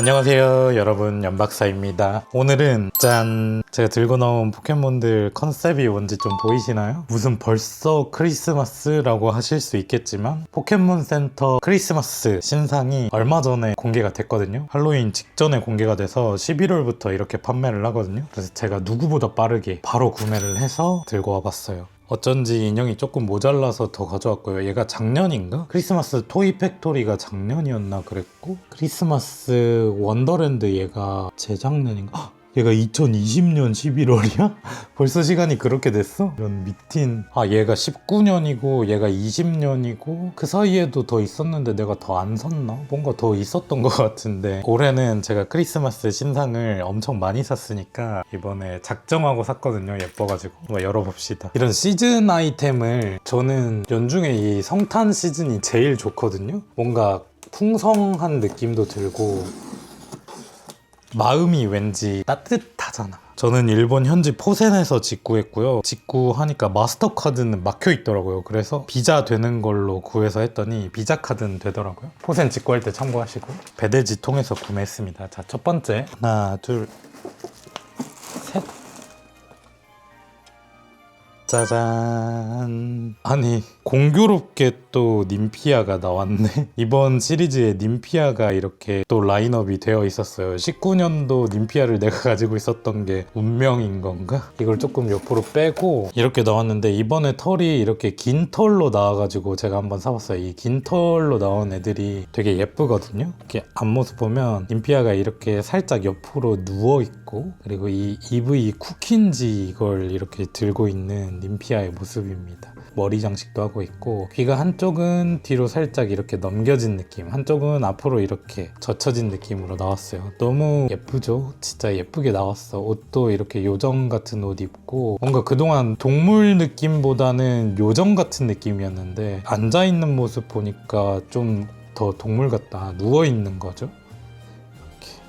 안녕하세요 여러분. 연박사입니다. 오늘은 짠. 제가 들고 나온 포켓몬들 컨셉이 뭔지 좀 보이시나요? 무슨 벌써 크리스마스라고 하실 수 있겠지만 포켓몬 센터 크리스마스 신상이 얼마 전에 공개가 됐거든요. 할로윈 직전에 공개가 돼서 11월부터 이렇게 판매를 하거든요. 그래서 제가 누구보다 빠르게 바로 구매를 해서 들고 와봤어요 어쩐지 인형이 조금 모자라서 더 가져왔고요. 얘가 작년인가? 크리스마스 토이 팩토리가 작년이었나 그랬고 크리스마스 원더랜드 얘가 재작년인가? 헉! 얘가 2020년 11월이야? 벌써 시간이 그렇게 됐어? 이런 미틴 아 얘가 19년이고 얘가 20년이고 그 사이에도 더 있었는데 내가 더 안 샀나? 뭔가 더 있었던 것 같은데 올해는 제가 크리스마스 신상을 엄청 많이 샀으니까 이번에 작정하고 샀거든요 예뻐가지고 한번 열어봅시다 이런 시즌 아이템을 저는 연중에 이 성탄 시즌이 제일 좋거든요 뭔가 풍성한 느낌도 들고 마음이 왠지 따뜻하잖아. 저는 일본 현지 포센에서 직구했고요. 직구하니까 마스터 카드는 막혀 있더라고요. 그래서 비자 되는 걸로 구해서 했더니 비자 카드는 되더라고요. 포센 직구할 때 참고하시고 배대지 통해서 구매했습니다. 자, 첫 번째 하나, 둘, 짜잔. 아니, 공교롭게 또 님피아가 나왔네. 이번 시리즈에 님피아가 이렇게 또 라인업이 되어 있었어요. 19년도 님피아를 내가 가지고 있었던 게 운명인 건가? 이걸 조금 옆으로 빼고 이렇게 나왔는데 이번에 털이 이렇게 긴 털로 나와가지고 제가 한번 사봤어요. 이 긴 털로 나온 애들이 되게 예쁘거든요. 이렇게 앞모습 보면 님피아가 이렇게 살짝 옆으로 누워 있고 그리고 이 EV 쿠키인지 이걸 이렇게 들고 있는 님피아의 모습입니다. 머리 장식도 하고 있고 귀가 한쪽은 뒤로 살짝 이렇게 넘겨진 느낌 한쪽은 앞으로 이렇게 젖혀진 느낌으로 나왔어요. 너무 예쁘죠? 진짜 예쁘게 나왔어. 옷도 이렇게 요정 같은 옷 입고 뭔가 그동안 동물 느낌보다는 요정 같은 느낌이었는데 앉아있는 모습 보니까 좀 더 동물 같다 누워있는 거죠? 이렇게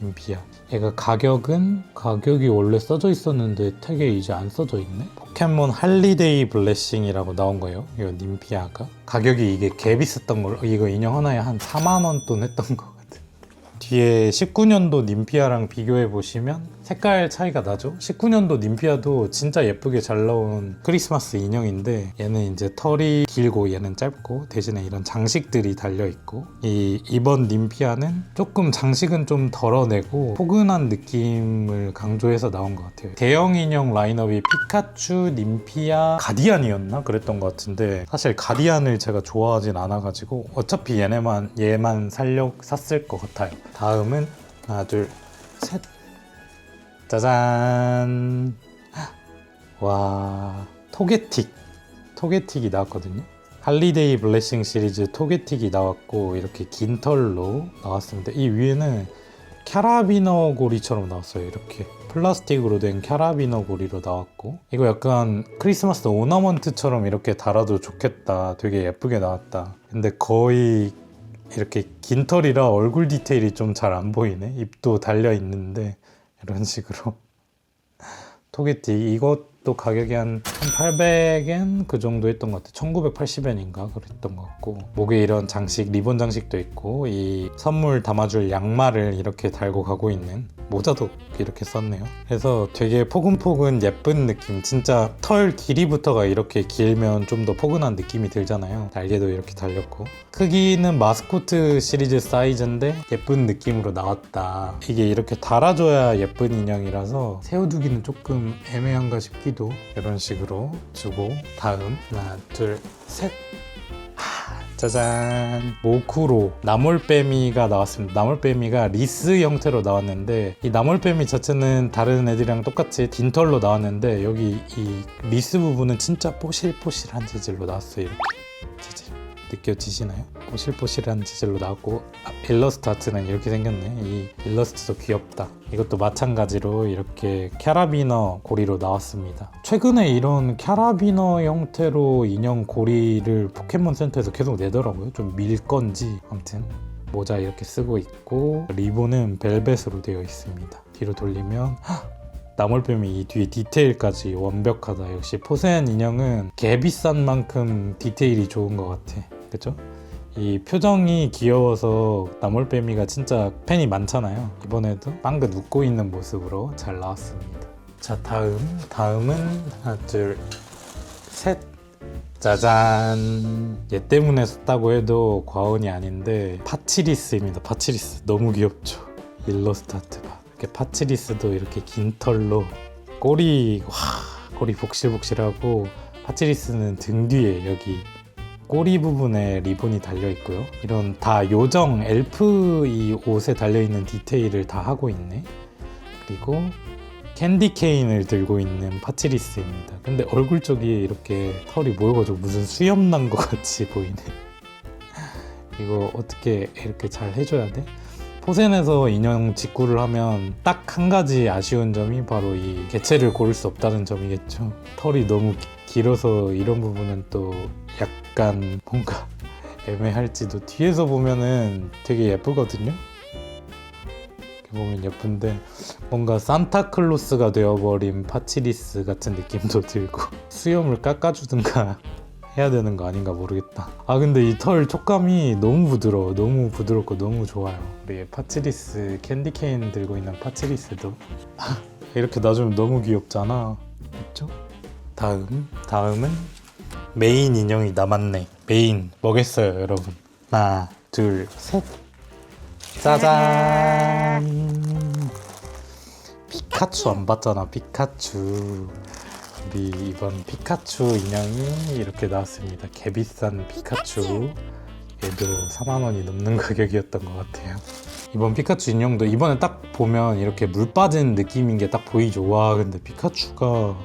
임피아 얘가 가격은 가격이 원래 써져 있었는데 택에 이제 안 써져 있네? 포켓몬 할리데이 블레싱이라고 나온 거예요. 이거 님피아가. 가격이 이게 개 비쌌던 걸로 이거 인형 하나에 한 4만 원 돈 했던 것 같아 뒤에 19년도 님피아랑 비교해 보시면 색깔 차이가 나죠? 19년도 님피아도 진짜 예쁘게 잘 나온 크리스마스 인형인데 얘는 이제 털이 길고 얘는 짧고 대신에 이런 장식들이 달려 있고 이 이번 님피아는 조금 장식은 좀 덜어내고 포근한 느낌을 강조해서 나온 것 같아요. 대형 인형 라인업이 피카츄, 님피아, 가디안이었나? 그랬던 것 같은데 사실 가디안을 제가 좋아하진 않아가지고 어차피 얘네만 얘만 살려 샀을 것 같아요. 다음은 하나 둘셋 짜잔. 와 토게틱. 토게틱이 나왔거든요. 할리데이 블레싱 시리즈 토게틱이 나왔고 이렇게 긴 털로 나왔습니다. 이 위에는 캐라비너 고리처럼 나왔어요. 이렇게 플라스틱으로 된 캐라비너 고리로 나왔고 이거 약간 크리스마스 오너먼트처럼 이렇게 달아도 좋겠다. 되게 예쁘게 나왔다. 근데 거의 이렇게 긴 털이라 얼굴 디테일이 좀 잘 안 보이네. 입도 달려 있는데 이런 식으로. 토게틱 이것 도 가격이 한 1800엔 그 정도 했던 것 같아 1980엔인가 그랬던 것 같고. 목에 이런 장식 리본 장식도 있고 이 선물 담아줄 양말을 이렇게 달고 가고 있는 모자도 이렇게 썼네요. 그래서 되게 포근포근 예쁜 느낌 진짜 털 길이부터가 이렇게 길면 좀 더 포근한 느낌이 들잖아요. 날개도 이렇게 달렸고. 크기는 마스코트 시리즈 사이즈인데 예쁜 느낌으로 나왔다. 이게 이렇게 달아줘야 예쁜 인형이라서 세워두기는 조금 애매한가 싶 기도 이런 식으로 주고 다음 하나 둘셋. 짜잔. 모쿠로 나몰빼미가 나왔습니다. 나몰빼미가 리스 형태로 나왔는데 이 나몰빼미 자체는 다른 애들이랑 똑같이 딘털로 나왔는데 여기 이 리스 부분은 진짜 뽀실뽀실한 재질로 나왔어요 이렇게 느껴지시나요? 뽀실뽀실한 재질로 나왔고 아, 일러스트 아트는 이렇게 생겼네. 이 일러스트도 귀엽다. 이것도 마찬가지로 이렇게 캐라비너 고리로 나왔습니다. 최근에 이런 캐라비너 형태로 인형 고리를 포켓몬 센터에서 계속 내더라고요. 좀 밀 건지 아무튼. 모자 이렇게 쓰고 있고 리본은 벨벳으로 되어 있습니다. 뒤로 돌리면 나몰뱀이 이 뒤에 디테일까지 완벽하다. 역시 포센 인형은 개 비싼 만큼 디테일이 좋은 것 같아 그죠? 이 표정이 귀여워서 나몰빼미가 진짜 팬이 많잖아요. 이번에도 빵긋 웃고 있는 모습으로 잘 나왔습니다. 자 다음 다음은 하나 둘 셋. 짜잔 얘 때문에 샀다고 해도 과언이 아닌데 파치리스입니다 파치리스 너무 귀엽죠 일러스트아트 봐 이렇게 파치리스도 이렇게 긴 털로 꼬리 와 꼬리 복실복실하고 파치리스는 등 뒤에 여기 꼬리 부분에 리본이 달려 있고요 이런 다 요정 엘프 이 옷에 달려 있는 디테일을 다 하고 있네 그리고 캔디 케인을 들고 있는 파치리스입니다. 근데 얼굴 쪽이 이렇게 털이 모여가지고 무슨 수염 난 것 같이 보이네. 이거 어떻게 이렇게 잘 해줘야 돼? 포센에서 인형 직구를 하면 딱 한 가지 아쉬운 점이 바로 이 개체를 고를 수 없다는 점이겠죠. 털이 너무 기- 길어서 이런 부분은 또 약 간 뭔가 애매할지도 뒤에서 보면은 되게 예쁘거든요. 이렇게 보면 예쁜데 뭔가 산타클로스가 되어버린 파치리스 같은 느낌도 들고 수염을 깎아주든가 해야 되는 거 아닌가 모르겠다. 아 근데 이 털 촉감이 너무 부드러워. 너무 부드럽고 너무 좋아요. 우리 파치리스 캔디 케인 들고 있는 파치리스도. 이렇게 놔주면 너무 귀엽잖아. 그쵸? 다음 다음은 메인 인형이 남았네. 메인. 뭐겠어요 여러분? 하나 둘 셋. 짜잔. 피카츄 안 봤잖아 피카츄. 우리 이번 피카츄 인형이 이렇게 나왔습니다. 개비싼 피카츄. 얘도 4만 원이 넘는 가격이었던 것 같아요. 이번 피카츄 인형도 이번에 딱 보면 이렇게 물 빠진 느낌인 게 딱 보이죠. 와 근데 피카츄가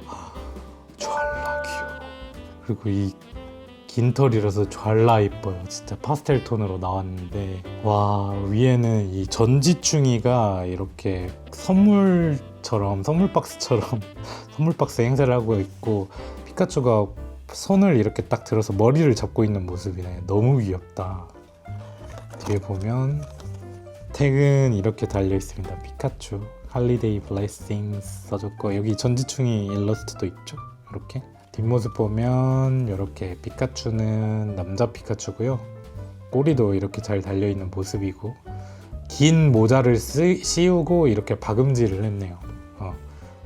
그리고 이 긴 털이라서 졸라 이뻐요. 진짜 파스텔 톤으로 나왔는데 와 위에는 이 전지충이가 이렇게 선물처럼 선물 박스처럼 선물 박스 행세를 하고 있고 피카츄가 손을 이렇게 딱 들어서 머리를 잡고 있는 모습이네. 너무 귀엽다. 뒤에 보면 택은 이렇게 달려 있습니다. 피카츄 할리데이 블레싱스 써줬고 여기 전지충이 일러스트도 있죠. 이렇게 뒷모습 보면 이렇게 피카츄는 남자 피카츄고요. 꼬리도 이렇게 잘 달려 있는 모습이고 긴 모자를 쓰, 씌우고 이렇게 박음질을 했네요. 어,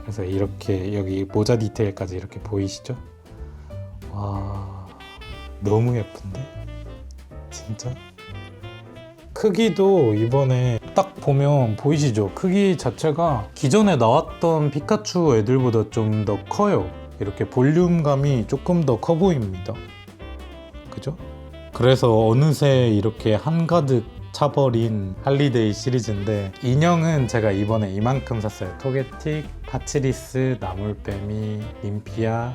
그래서 이렇게 여기 모자 디테일까지 이렇게 보이시죠? 와 너무 예쁜데 진짜 크기도 이번에 딱 보면 보이시죠? 크기 자체가 기존에 나왔던 피카츄 애들보다 좀 더 커요. 이렇게 볼륨감이 조금 더 커 보입니다. 그죠? 그래서 어느새 이렇게 한가득 차버린 할리데이 시리즈인데 인형은 제가 이번에 이만큼 샀어요. 토게틱, 파치리스, 나물뱀이, 님피아,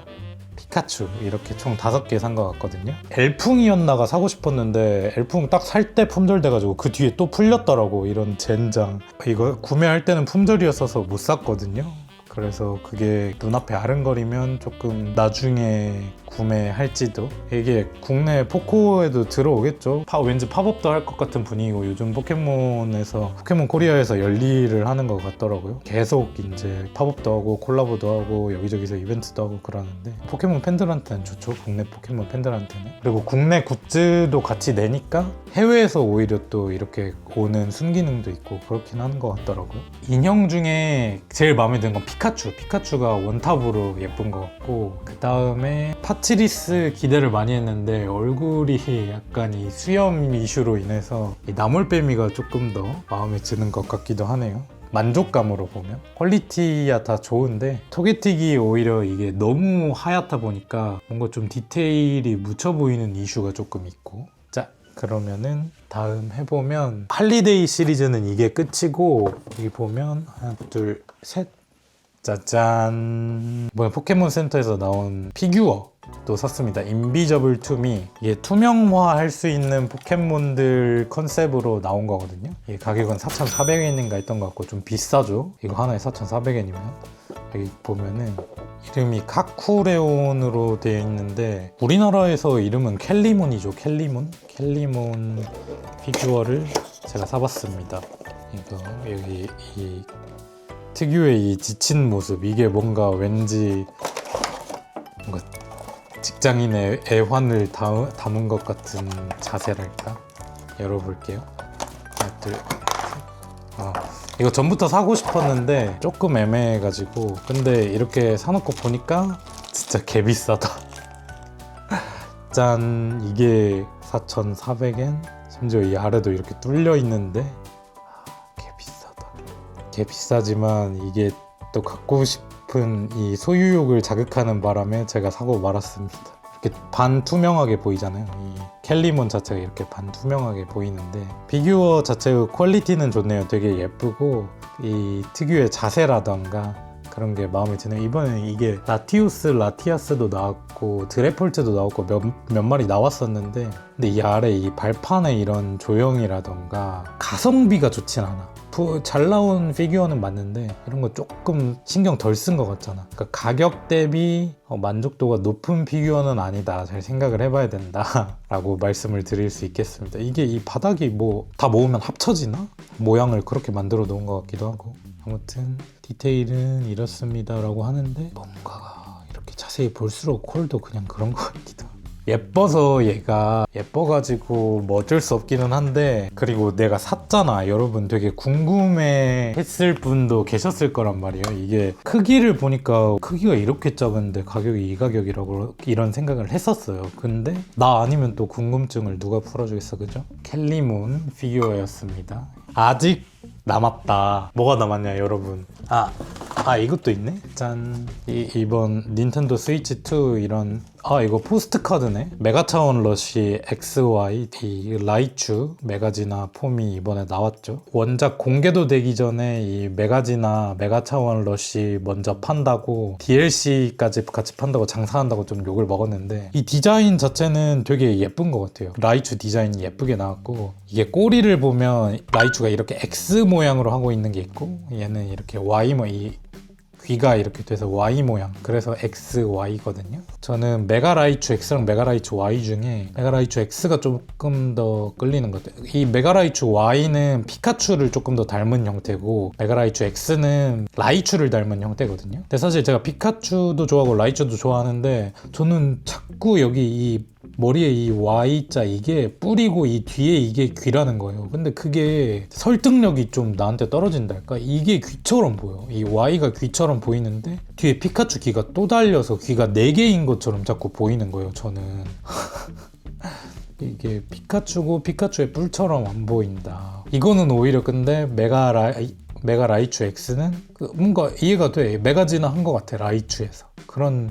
피카츄 이렇게 총 다섯 개 산 것 같거든요. 엘풍이었나가 사고 싶었는데 엘풍 딱 살 때 품절돼가지고 그 뒤에 또 풀렸더라고 이런 젠장. 이거 구매할 때는 품절이었어서 못 샀거든요. 그래서 그게 눈앞에 아른거리면 조금 나중에 구매할지도. 이게 국내 포코에도 들어오겠죠? 파, 왠지 팝업도 할 것 같은 분위기고 요즘 포켓몬에서 포켓몬 코리아에서 열일을 하는 것 같더라고요. 계속 이제 팝업도 하고 콜라보도 하고 여기저기서 이벤트도 하고 그러는데 포켓몬 팬들한테는 좋죠. 국내 포켓몬 팬들한테는. 그리고 국내 굿즈도 같이 내니까 해외에서 오히려 또 이렇게 오는 순기능도 있고 그렇긴 하는 것 같더라고요. 인형 중에 제일 마음에 드는 건 피카츄. 피카츄가 원탑으로 예쁜 것 같고 그 다음에 파 치리스 기대를 많이 했는데 얼굴이 약간 이 수염 이슈로 인해서 이 나물빼미가 조금 더 마음에 드는 것 같기도 하네요. 만족감으로 보면. 퀄리티야 다 좋은데 토게틱이 오히려 이게 너무 하얗다 보니까 뭔가 좀 디테일이 묻혀 보이는 이슈가 조금 있고. 자 그러면은 다음 해보면 할리데이 시리즈는 이게 끝이고 여기 보면 하나 둘 셋. 짜잔. 뭐야 포켓몬 센터에서 나온 피규어 또 샀습니다. 인비저블 투미 이게 투명화 할 수 있는 포켓몬들 컨셉으로 나온 거거든요. 이 가격은 4,400엔인가 했던 것 같고 좀 비싸죠. 이거 하나에 4,400엔이면. 여기 보면은 이름이 카쿠레온으로 되어 있는데 우리나라에서 이름은 켈리몬이죠. 켈리몬? 켈리몬 피규어를 제가 사봤습니다. 이거 여기 이 특유의 이 지친 모습. 이게 뭔가 왠지 뭔가 직장인의 애환을 다, 담은 것 같은 자세랄까? 열어볼게요. 하나, 둘, 셋. 어, 이거 전부터 사고 싶었는데 조금 애매해가지고 근데 이렇게 사놓고 보니까 진짜 개비싸다. 짠 이게 4,400엔 심지어 이 아래도 이렇게 뚫려 있는데 아, 개비싸다. 개비싸지만 이게 또 갖고 싶 은 이 소유욕을 자극하는 바람에 제가 사고 말았습니다. 이렇게 반투명하게 보이잖아요. 이 캘리몬 자체가 이렇게 반투명하게 보이는데 비규어 자체의 퀄리티는 좋네요. 되게 예쁘고 이 특유의 자세라던가 그런 게 마음에 드네요. 이번에 이게 라티우스, 라티아스도 나왔고 드레폴트도 나왔고 몇, 몇 마리 나왔었는데 근데 이 아래 이 발판의 이런 조형이라던가 가성비가 좋진 않아. 부- 잘 나온 피규어는 맞는데 이런 거 조금 신경 덜 쓴 것 같잖아. 그러니까 가격 대비 어, 만족도가 높은 피규어는 아니다. 잘 생각을 해봐야 된다라고 말씀을 드릴 수 있겠습니다. 이게 이 바닥이 뭐 다 모으면 합쳐지나? 모양을 그렇게 만들어 놓은 것 같기도 하고. 아무튼 디테일은 이렇습니다라고 하는데 뭔가 이렇게 자세히 볼수록 콜도 그냥 그런 것 같기도. 예뻐서 얘가 예뻐가지고 뭐 어쩔 수 없기는 한데 그리고 내가 샀잖아. 여러분 되게 궁금해 했을 분도 계셨을 거란 말이에요. 이게 크기를 보니까 크기가 이렇게 작은데 가격이 이 가격이라고 이런 생각을 했었어요. 근데 나 아니면 또 궁금증을 누가 풀어주겠어 그죠? 캘리문 피규어였습니다. 아직 남았다. 뭐가 남았냐 여러분? 아 아 이것도 있네. 짠. 이, 이번 닌텐도 스위치 2 이런 아 이거 포스트 카드네. 메가차원 러시 XY 이 라이츄 메가지나 폼이 이번에 나왔죠. 원작 공개도 되기 전에 이 메가지나 메가차원 러시 먼저 판다고 DLC까지 같이 판다고 장사한다고 좀 욕을 먹었는데 이 디자인 자체는 되게 예쁜 것 같아요. 라이츄 디자인이 예쁘게 나왔고 이게 꼬리를 보면 라이츄가 이렇게 X 모양으로 하고 있는 게 있고 얘는 이렇게 Y 모이 귀가 이렇게 돼서 Y 모양. 그래서 XY거든요. 저는 메가라이츠 X랑 메가라이츠 Y 중에 메가라이츠 X가 조금 더 끌리는 것 같아요. 이 메가라이츠 Y는 피카츄를 조금 더 닮은 형태고 메가라이츠 X는 라이츄를 닮은 형태거든요. 근데 사실 제가 피카츄도 좋아하고 라이츄도 좋아하는데 저는 자꾸 여기 이 머리에 이 Y자 이게 뿌리고 이 뒤에 이게 귀라는 거예요. 근데 그게 설득력이 좀 나한테 떨어진달까? 이게 귀처럼 보여. 이 Y가 귀처럼 보이는데 뒤에 피카츄 귀가 또 달려서 귀가 4개인 것처럼 자꾸 보이는 거예요, 저는. 이게 피카츄고 피카츄의 뿔처럼 안 보인다. 이거는 오히려 근데 메가 라이 메가 라이츄 X는 그 뭔가 이해가 돼. 메가지나 한 것 같아 라이츄에서 그런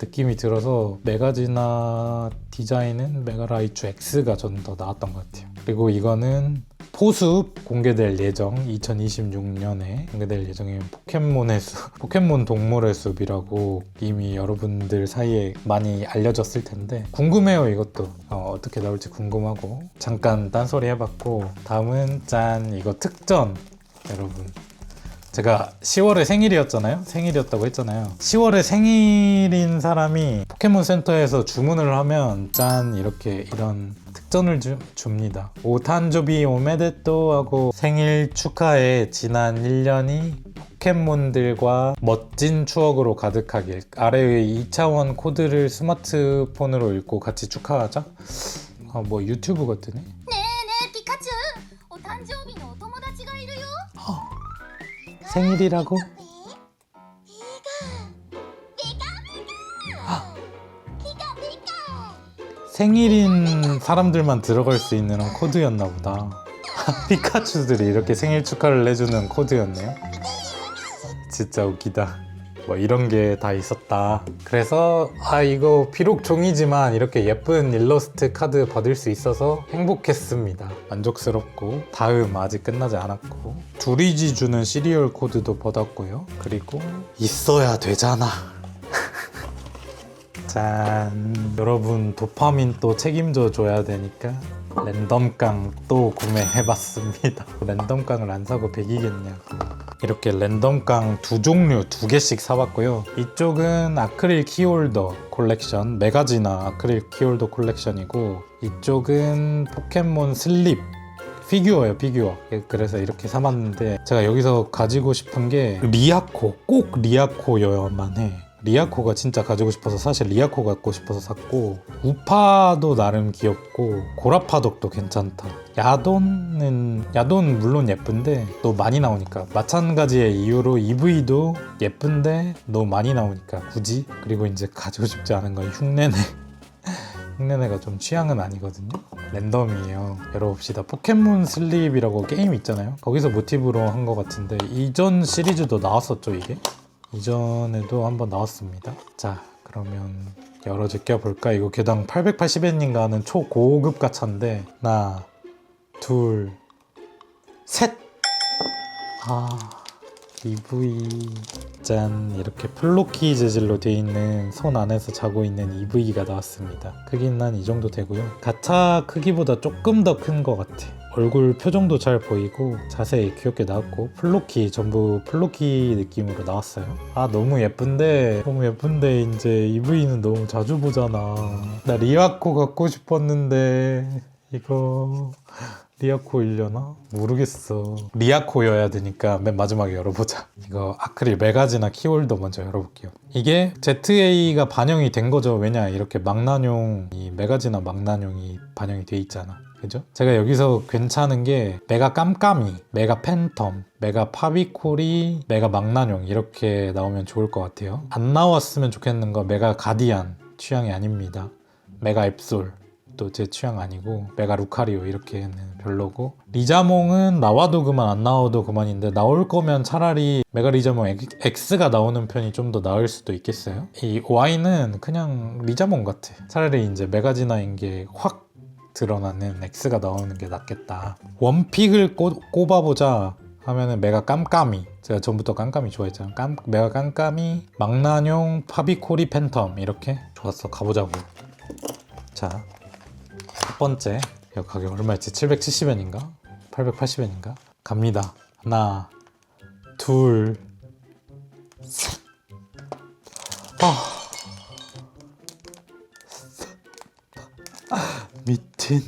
느낌이 들어서 메가지나 디자인은 메가라이츠 X가 전더 나았던 것 같아요. 그리고 이거는 포숲 공개될 예정 2026년에 공개될 예정인 포켓몬의 숲 포켓몬 동물의 숲이라고 이미 여러분들 사이에 많이 알려졌을 텐데 궁금해요 이것도. 어, 떻게 나올지 궁금하고. 잠깐 딴소리 해봤고 다음은 짠 이거 특전 여러분 제가 10월에 생일이었잖아요. 생일이었다고 했잖아요. 10월에 생일인 사람이 포켓몬 센터에서 주문을 하면 짠 이렇게 이런 특전을 주, 줍니다. 오탄조비 오메데또 하고 생일 축하해 지난 1년이 포켓몬들과 멋진 추억으로 가득하길 아래의 2차원 코드를 스마트폰으로 읽고 같이 축하하자. 아, 뭐 유튜브 같으네. 생일이라고? 생일인 사람들만 들어갈 수 있는 코드였나 보다. 피카츄들이 이렇게 생일 축하를 해주는 코드였네요. 진짜 웃기다. 뭐 이런 게 다 있었다. 그래서 아 이거 비록 종이지만 이렇게 예쁜 일러스트 카드 받을 수 있어서 행복했습니다. 만족스럽고 다음 아직 끝나지 않았고 두리지 주는 시리얼 코드도 받았고요. 그리고 있어야 되잖아. 짠 여러분 도파민 또 책임져 줘야 되니까 랜덤깡 또 구매해봤습니다 랜덤깡을 안 사고 100이겠냐고 이렇게 랜덤깡 두 종류 두 개씩 사봤고요. 이쪽은 아크릴 키홀더 콜렉션 메가지나 아크릴 키홀더 콜렉션이고 이쪽은 포켓몬 슬립 피규어예요 피규어. 예, 그래서 이렇게 사봤는데 제가 여기서 가지고 싶은 게 리아코 꼭 리아코여야만 해 리아코가 진짜 가지고 싶어서 사실 리아코 갖고 싶어서 샀고 우파도 나름 귀엽고 고라파덕도 괜찮다. 야돈은 야돈 물론 예쁜데 너무 많이 나오니까. 마찬가지의 이유로 EV도 예쁜데 너무 많이 나오니까. 굳이? 그리고 이제 가지고 싶지 않은 건 흉내내. 흉내내가 좀 취향은 아니거든요. 랜덤이에요. 열어봅시다. 포켓몬 슬립이라고 게임 있잖아요. 거기서 모티브로 한 것 같은데 이전 시리즈도 나왔었죠 이게 이전에도 한번 나왔습니다. 자 그러면 열어 제껴 볼까? 이거 개당 880엔인가 하는 초고급 가차인데 하나 둘 셋 아 EV 짠. 이렇게 플로키 재질로 되어 있는 손 안에서 자고 있는 EV가 나왔습니다. 크기는 한 이 정도 되고요. 가차 크기보다 조금 더 큰 것 같아 얼굴 표정도 잘 보이고 자세히 귀엽게 나왔고 플로키 전부 플로키 느낌으로 나왔어요 아 너무 예쁜데 너무 예쁜데 이제 EV는 너무 자주 보잖아 나 리아코 갖고 싶었는데 이거 리아코 일려나? 모르겠어. 리아코여야 되니까 맨 마지막에 열어보자. 이거 아크릴 메가지나 키홀더 먼저 열어볼게요. 이게 ZA가 반영이 된 거죠. 왜냐 이렇게 망나뇽 이 메가지나 망나뇽이 반영이 돼 있잖아. 그죠? 제가 여기서 괜찮은 게 메가 깜깜이, 메가 팬텀, 메가 파비콜이, 메가 망나뇽 이렇게 나오면 좋을 것 같아요. 안 나왔으면 좋겠는 거 메가 가디안 취향이 아닙니다. 메가 앱솔 또 제 취향 아니고 메가 루카리오 이렇게는 별로고 리자몽은 나와도 그만 안 나와도 그만인데 나올 거면 차라리 메가 리자몽 X- X가 나오는 편이 좀 더 나을 수도 있겠어요 이 Y는 그냥 리자몽 같아 차라리 이제 메가지나인 게 확 드러나는 X가 나오는 게 낫겠다 원픽을 꼽, 꼽아보자 하면은 메가 깜깜이 제가 전부터 깜깜이 좋아했잖아 깜, 메가 깜깜이 망나뇽 파비코리 팬텀 이렇게 좋았어 가보자고 자 첫 번째 이거 가격 얼마였지? 770엔인가? 880엔인가? 갑니다 하나 둘 셋. 아. 미친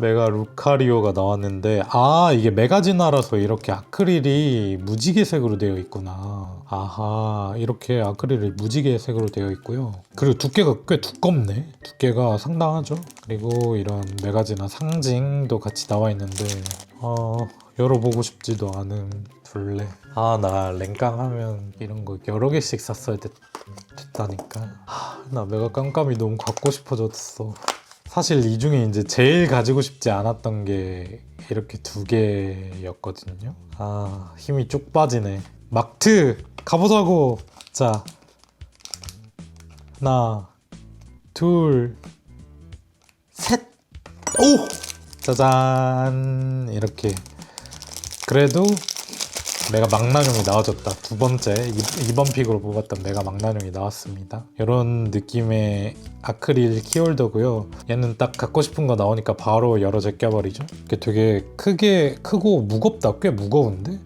메가 루카리오가 나왔는데 아 이게 메가지나라서 이렇게 아크릴이 무지개색으로 되어 있구나. 아하 이렇게 아크릴이 무지개색으로 되어 있고요. 그리고 두께가 꽤 두껍네. 두께가 상당하죠? 그리고 이런 메가지나 상징도 같이 나와 있는데 어 열어보고 싶지도 않은 둘레. 아 나 랭깡 하면 이런 거 여러 개씩 샀어야 됐, 됐다니까. 하, 나 메가 깜깜이 너무 갖고 싶어졌어 사실 이 중에 이제 제일 가지고 싶지 않았던 게 이렇게 두 개였거든요. 아 힘이 쭉 빠지네. 막트 가보자고. 자 하나 둘 셋. 오 짜잔 이렇게 그래도 메가 망나뇽이 나와줬다. 두 번째 이- 이번 픽으로 뽑았던 메가 망나뇽이 나왔습니다. 이런 느낌의 아크릴 키홀더고요. 얘는 딱 갖고 싶은 거 나오니까 바로 열어 제껴버리죠. 이게 되게 크게 크고 무겁다. 꽤 무거운데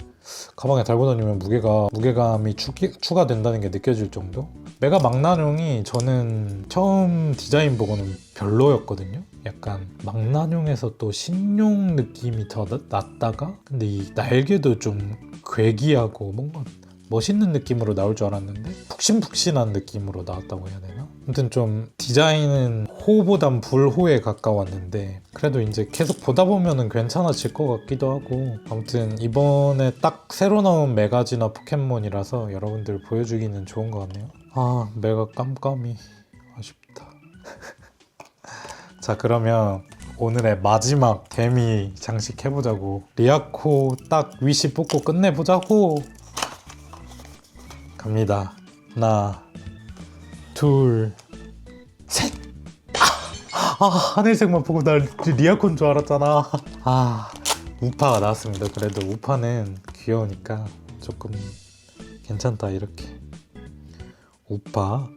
가방에 달고 다니면 무게가 무게감이 추기, 추가된다는 게 느껴질 정도. 메가 망나뇽이 저는 처음 디자인 보고는 별로였거든요. 약간 망나뇽에서 또 신용 느낌이 더 나- 났다가? 근데 이 날개도 좀 괴기하고 뭔가 멋있는 느낌으로 나올 줄 알았는데 푹신푹신한 느낌으로 나왔다고 해야 되나? 아무튼 좀 디자인은 호보단 불호에 가까웠는데 그래도 이제 계속 보다 보면은 괜찮아질 것 같기도 하고 아무튼 이번에 딱 새로 나온 메가지나 포켓몬이라서 여러분들 보여주기는 좋은 것 같네요. 아 메가 깜깜이 아쉽다 자 그러면 오늘의 마지막 개미 장식 해보자고. 리아코 딱 위시 뽑고 끝내보자고. 갑니다. 하나 둘 셋! 아, 아 하늘색만 보고 나 리아코인 줄 알았잖아. 아 우파가 나왔습니다. 그래도 우파는 귀여우니까 조금 괜찮다 이렇게. 우파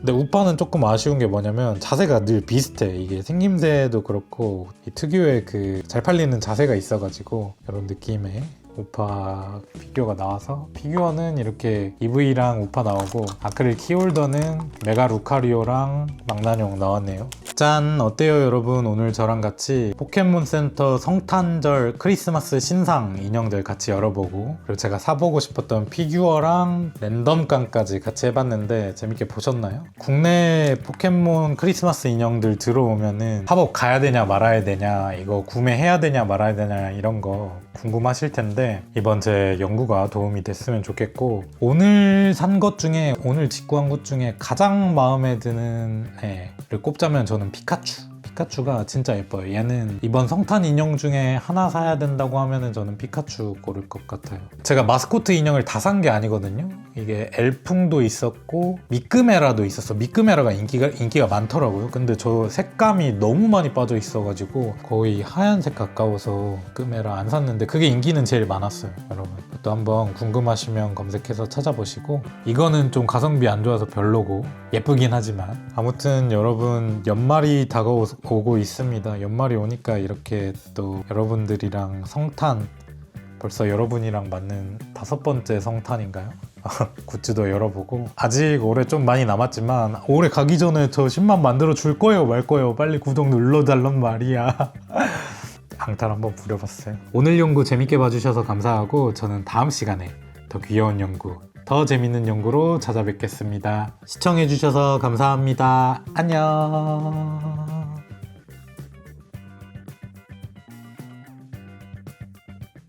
근데 우파는 조금 아쉬운 게 뭐냐면 자세가 늘 비슷해. 이게 생김새도 그렇고 이 특유의 그 잘 팔리는 자세가 있어가지고 이런 느낌의 우파 피규어가 나와서 피규어는 이렇게 EV랑 우파 나오고 아크릴 키홀더는 메가 루카리오랑 망나뇽 나왔네요 짠 어때요 여러분 오늘 저랑 같이 포켓몬 센터 성탄절 크리스마스 신상 인형들 같이 열어보고 그리고 제가 사보고 싶었던 피규어랑 랜덤깡까지 같이 해봤는데 재밌게 보셨나요? 국내 포켓몬 크리스마스 인형들 들어오면은 팝업 가야 되냐 말아야 되냐 이거 구매해야 되냐 말아야 되냐 이런 거 궁금하실 텐데 이번 제 연구가 도움이 됐으면 좋겠고 오늘 산 것 중에 오늘 직구한 것 중에 가장 마음에 드는 애를 꼽자면 저는 피카츄 피카츄가 진짜 예뻐요. 얘는 이번 성탄 인형 중에 하나 사야 된다고 하면은 저는 피카츄 고를 것 같아요. 제가 마스코트 인형을 다 산 게 아니거든요. 이게 엘풍도 있었고 미끄메라도 있었어. 미끄메라가 인기가 인기가 많더라고요. 근데 저 색감이 너무 많이 빠져 있어가지고 거의 하얀색 가까워서 미끄메라 안 샀는데 그게 인기는 제일 많았어요 여러분. 또 한번 궁금하시면 검색해서 찾아보시고 이거는 좀 가성비 안 좋아서 별로고 예쁘긴 하지만 아무튼 여러분 연말이 다가오고 있습니다. 연말이 오니까 이렇게 또 여러분들이랑 성탄 벌써 여러분이랑 맞는 다섯 번째 성탄인가요? 굿즈도 열어보고. 아직 올해 좀 많이 남았지만 올해 가기 전에 저 10만 만들어 줄 거예요 말 거예요. 빨리 구독 눌러달란 말이야. 방탈 한번 부려봤어요. 오늘 연구 재밌게 봐주셔서 감사하고 저는 다음 시간에 더 귀여운 연구 더 재밌는 연구로 찾아뵙겠습니다. 시청해주셔서 감사합니다. 안녕